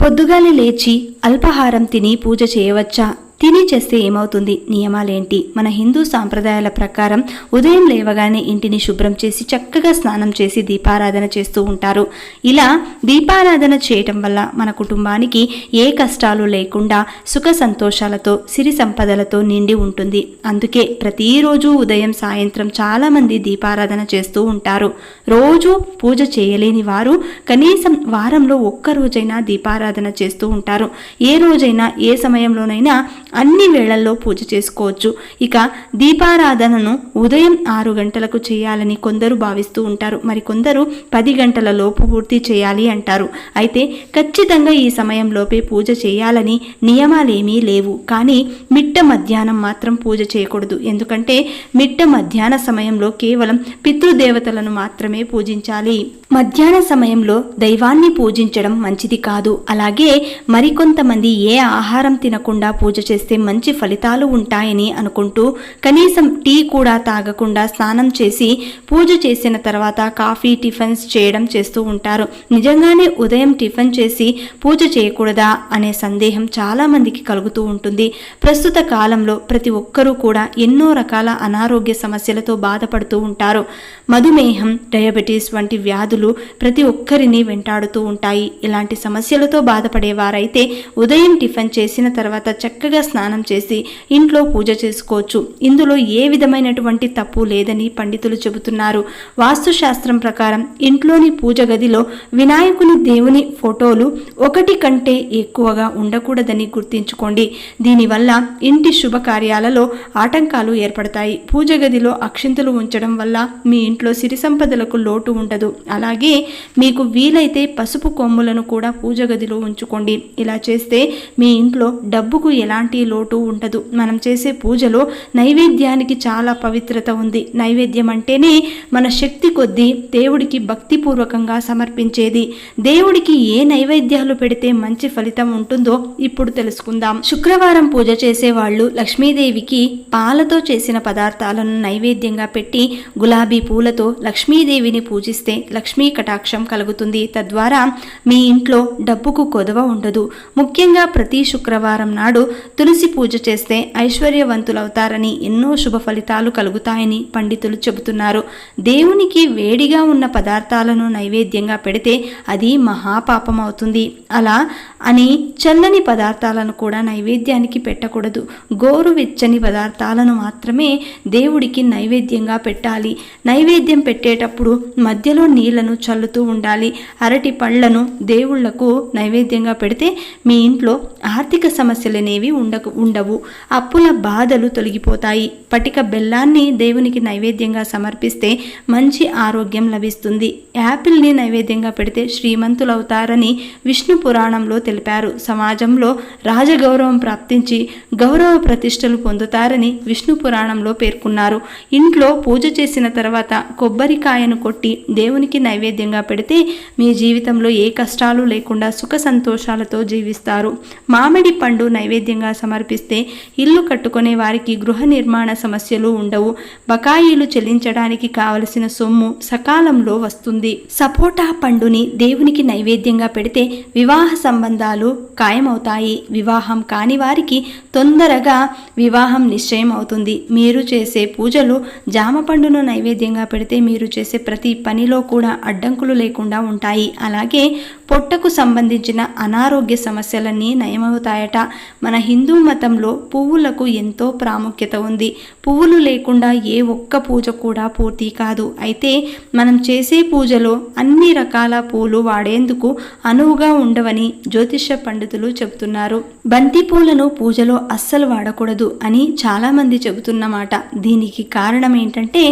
పొద్దుగాలే లేచి అల్పాహారం తిని పూజ చేయవచ్చా? తిని చేస్తే ఏమవుతుంది? నియమాలేంటి? మన హిందూ సాంప్రదాయాల ప్రకారం ఉదయం లేవగానే ఇంటిని శుభ్రం చేసి చక్కగా స్నానం చేసి దీపారాధన చేస్తూ ఉంటారు. ఇలా దీపారాధన చేయటం వల్ల మన కుటుంబానికి ఏ కష్టాలు లేకుండా సుఖ సంతోషాలతో సిరి సంపదలతో నిండి ఉంటుంది. అందుకే ప్రతిరోజు ఉదయం సాయంత్రం చాలామంది దీపారాధన చేస్తూ ఉంటారు. రోజు పూజ చేయలేని వారు కనీసం వారంలో ఒక్క రోజైనా దీపారాధన చేస్తూ ఉంటారు. ఏ రోజైనా ఏ సమయంలోనైనా అన్ని వేళల్లో పూజ చేసుకోవచ్చు. ఇక దీపారాధనను ఉదయం ఆరు గంటలకు చేయాలని కొందరు భావిస్తూ ఉంటారు. మరి కొందరు పది గంటల లోపు పూర్తి చేయాలి అంటారు. అయితే ఖచ్చితంగా ఈ సమయంలోపే పూజ చేయాలని నియమాలేమీ లేవు. కానీ మిట్ట మధ్యాహ్నం మాత్రం పూజ చేయకూడదు. ఎందుకంటే మిట్ట మధ్యాహ్న సమయంలో కేవలం పితృదేవతలను మాత్రమే పూజించాలి. మధ్యాహ్న సమయంలో దైవాన్ని పూజించడం మంచిది కాదు. అలాగే మరికొంతమంది ఏ ఆహారం తినకుండా పూజ చేస్తే మంచి ఫలితాలు ఉంటాయని అనుకుంటూ కనీసం టీ కూడా తాగకుండా స్నానం చేసి పూజ చేసిన తర్వాత కాఫీ టిఫిన్స్ చేయడం చేస్తూ ఉంటారు. నిజంగానే ఉదయం టిఫిన్ చేసి పూజ చేయకూడదా అనే సందేహం చాలామందికి కలుగుతూ ఉంటుంది. ప్రస్తుత కాలంలో ప్రతి ఒక్కరూ కూడా ఎన్నో రకాల అనారోగ్య సమస్యలతో బాధపడుతూ ఉంటారు. మధుమేహం డయాబెటీస్ వంటి వ్యాధులు ప్రతి ఒక్కరిని వెంటాడుతూ ఉంటాయి. ఇలాంటి సమస్యలతో బాధపడే వారైతే ఉదయం టిఫిన్ చేసిన తర్వాత చక్కగా స్నానం చేసి ఇంట్లో పూజ చేసుకోవచ్చు. ఇందులో ఏ విధమైనటువంటి తప్పు లేదని పండితులు చెబుతున్నారు. వాస్తుశాస్త్రం ప్రకారం ఇంట్లోని పూజ గదిలో వినాయకుని దేవుని ఫోటోలు ఒకటి కంటే ఎక్కువగా ఉండకూడదని గుర్తుంచుకోండి. దీనివల్ల ఇంటి శుభకార్యాలలో ఆటంకాలు ఏర్పడతాయి. పూజ గదిలో అక్షింతలు ఉంచడం వల్ల మీ ఇంట్లో సిరి సంపదలకు లోటు ఉండదు. అలాగే మీకు వీలైతే పసుపు కొమ్ములను కూడా పూజ గదిలో ఉంచుకోండి. ఇలా చేస్తే మీ ఇంట్లో డబ్బుకు ఎలాంటి లోటు ఉండదు. మనం చేసే పూజలో నైవేద్యానికి చాలా పవిత్రత ఉంది. నైవేద్యం అంటేనే మన శక్తి కొద్దీ దేవుడికి భక్తిపూర్వకంగా సమర్పించేది. దేవుడికి ఏ నైవేద్యాలు పెడితే మంచి ఫలితం ఉంటుందో ఇప్పుడు తెలుసుకుందాం. శుక్రవారం పూజ చేసేవాళ్ళు లక్ష్మీదేవికి పాలతో చేసిన పదార్థాలను నైవేద్యంగా పెట్టి గులాబీ పూలతో లక్ష్మీదేవిని పూజిస్తే లక్ష్మీ కటాక్షం కలుగుతుంది. తద్వారా మీ ఇంట్లో డబ్బుకు కొదవ ఉండదు. ముఖ్యంగా ప్రతి శుక్రవారం నాడు తులసి పూజ చేస్తే ఐశ్వర్యవంతులవుతారని ఎన్నో శుభ ఫలితాలు కలుగుతాయని పండితులు చెబుతున్నారు. దేవునికి వేడిగా ఉన్న పదార్థాలను నైవేద్యంగా పెడితే అది మహాపాపం అవుతుంది అలా అని చల్లని పదార్థాలను కూడా నైవేద్యానికి పెట్టకూడదు. గోరువెచ్చని పదార్థాలను మాత్రమే దేవుడికి నైవేద్యంగా పెట్టాలి. నైవేద్యం పెట్టేటప్పుడు మధ్యలో నీళ్ళను చల్లుతూ ఉండాలి. అరటి పళ్ళను దేవుళ్ళకు నైవేద్యంగా పెడితే మీ ఇంట్లో ఆర్థిక సమస్యలనేవి ఉండకు ఉండవు. అప్పుల బాధలు తొలగిపోతాయి. పటిక బెల్లాన్ని దేవునికి నైవేద్యంగా సమర్పిస్తే మంచి ఆరోగ్యం లభిస్తుంది. యాపిల్ని నైవేద్యంగా పెడితే శ్రీమంతులవుతారని విష్ణు పురాణంలో తెలిపారు. సమాజంలో రాజగౌరవం ప్రాప్తించి గౌరవ ప్రతిష్టలు పొందుతారని విష్ణు పురాణంలో పేర్కొన్నారు. ఇంట్లో పూజ చేసిన తర్వాత కొబ్బరికాయను కొట్టి దేవునికి నైవేద్యంగా పెడితే మీ జీవితంలో ఏ కష్టాలు లేకుండా సుఖ సంతోషాలతో జీవిస్తారు. మామిడి పండు నైవేద్యంగా సమర్పిస్తే ఇల్లు కట్టుకునే వారికి గృహ నిర్మాణ సమస్యలు ఉండవు. బకాయిలు చెల్లించడానికి కావలసిన సొమ్ము సకాలంలో వస్తుంది. సపోటా పండుని దేవునికి నైవేద్యంగా పెడితే వివాహ సంబంధాలు ఖాయమవుతాయి. వివాహం కాని వారికి తొందరగా వివాహం నిశ్చయం అవుతుంది మీరు చేసే పూజలు జామ పండును నైవేద్యంగా పెడితే మీరు చేసే ప్రతి పనిలో కూడా అడ్డంకులు లేకుండా ఉంటాయి. అలాగే పొట్టకు సంబంధించిన అనారోగ్య సమస్యలన్నీ నయమవుతాయట. మన హిందూ మతంలో పువ్వులకు ఎంతో ప్రాముఖ్యత ఉంది. పువ్వులు లేకుండా ఏ ఒక్క పూజ కూడా పూర్తి కాదు. అయితే మనం చేసే పూజలో అన్ని రకాల పూలు వాడేందుకు అనువుగా ఉండవని జ్యోతిష పండితులు చెబుతున్నారు. బంతి పూలను పూజలో అస్సలు వాడకూడదు అని చాలామంది చెబుతున్నమాట. దీనికి కారణం ఏంటంటే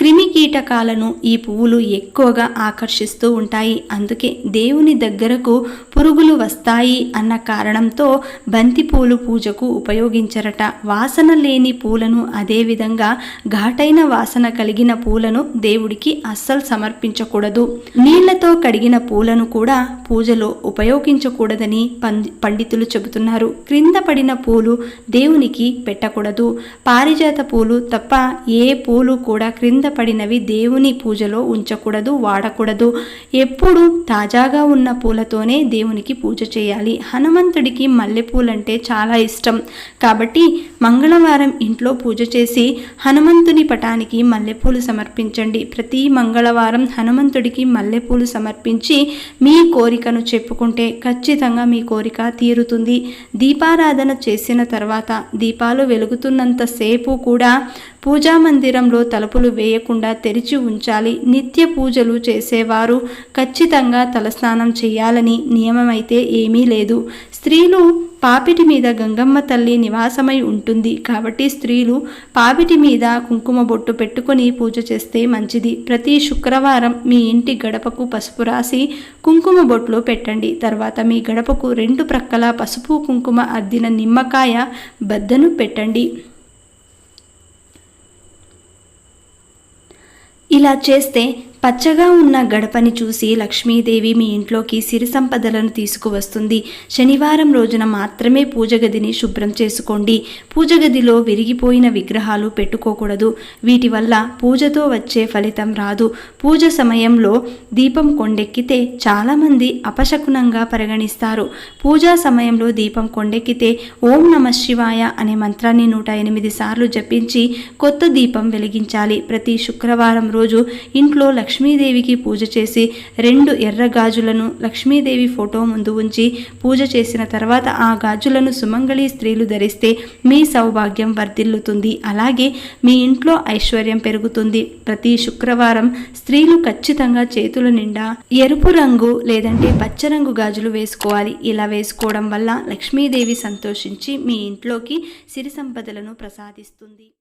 క్రిమి కీటకాలను ఈ పువ్వులు ఎక్కువగా ఆకర్షిస్తూ ఉంటాయి. అందుకే దేవుని దగ్గరకు పురుగులు వస్తాయి అన్న కారణంతో బంతి పూలు పూజకు ఉపయోగించరట. వాసన లేని పూలను అదేవిధంగా ఘాటైన వాసన కలిగిన పూలను దేవుడికి అస్సలు సమర్పించకూడదు. నీళ్ళతో కడిగిన పూలను కూడా పూజలో ఉపయోగించకూడదని పండితులు చెబుతున్నారు. క్రింద పడిన పూలు దేవునికి పెట్టకూడదు. పారిజాత పూలు తప్ప ఏ పూలు కూడా క్రింద పడినవి దేవుని పూజలో ఉంచకూడదు వాడకూడదు. ఎప్పుడు తాజాగా ఉన్న పూలతోనే దేవునికి పూజ చేయాలి. హనుమంతుడికి మల్లెపూలంటే చాలా ఇష్టం. కాబట్టి మంగళవారం ఇంట్లో పూజ చేసి హనుమంతుని పటానికి మల్లెపూలు సమర్పించండి. ప్రతి మంగళవారం హనుమంతుడికి మల్లెపూలు సమర్పించి మీ కోరికను చెప్పుకుంటే ఖచ్చితంగా మీ కోరిక తీరుతుంది. దీపారాధన చేసిన తర్వాత దీపాలు వెలుగుతున్నంతసేపు కూడా పూజా మందిరంలో తలుపులు వేయకుండా తెరిచి ఉంచాలి. నిత్య పూజలు చేసేవారు ఖచ్చితంగా తలస్నానం చేయాలని నియమమైతే ఏమీ లేదు. స్త్రీలు పాపిటి మీద గంగమ్మ తల్లి నివాసమై ఉంటుంది. కాబట్టి స్త్రీలు పాపిటి మీద కుంకుమ బొట్టు పెట్టుకొని పూజ చేస్తే మంచిది. ప్రతి శుక్రవారం మీ ఇంటి గడపకు పసుపు రాసి కుంకుమ బొట్లు పెట్టండి. తర్వాత మీ గడపకు రెండు ప్రక్కల పసుపు కుంకుమ అద్దిన నిమ్మకాయ బద్దను పెట్టండి. ఇలా చేస్తే పచ్చగా ఉన్న గడపని చూసి లక్ష్మీదేవి మీ ఇంట్లోకి సిరి సంపదలను తీసుకువస్తుంది. శనివారం రోజున మాత్రమే పూజ గదిని శుభ్రం చేసుకోండి. పూజ గదిలో విరిగిపోయిన విగ్రహాలు పెట్టుకోకూడదు. వీటి వల్ల పూజతో వచ్చే ఫలితం రాదు. పూజ సమయంలో దీపం కొండెక్కితే చాలామంది అపశకునంగా పరిగణిస్తారు. పూజా సమయంలో దీపం కొండెక్కితే ఓం నమ శివాయ అనే మంత్రాన్ని నూట ఎనిమిది సార్లు జపించి కొత్త దీపం వెలిగించాలి. ప్రతి శుక్రవారం రోజు ఇంట్లో లక్ష్మీదేవికి పూజ చేసి రెండు ఎర్ర గాజులను లక్ష్మీదేవి ఫోటో ముందు ఉంచి పూజ చేసిన తర్వాత ఆ గాజులను సుమంగళి స్త్రీలు ధరిస్తే మీ సౌభాగ్యం వర్ధిల్లుతుంది. అలాగే మీ ఇంట్లో ఐశ్వర్యం పెరుగుతుంది. ప్రతి శుక్రవారం స్త్రీలు ఖచ్చితంగా చేతుల నిండా ఎరుపు రంగు లేదంటే పచ్చ రంగు గాజులు వేసుకోవాలి. ఇలా వేసుకోవడం వల్ల లక్ష్మీదేవి సంతోషించి మీ ఇంట్లోకి సిరి సంపదలను ప్రసాదిస్తుంది.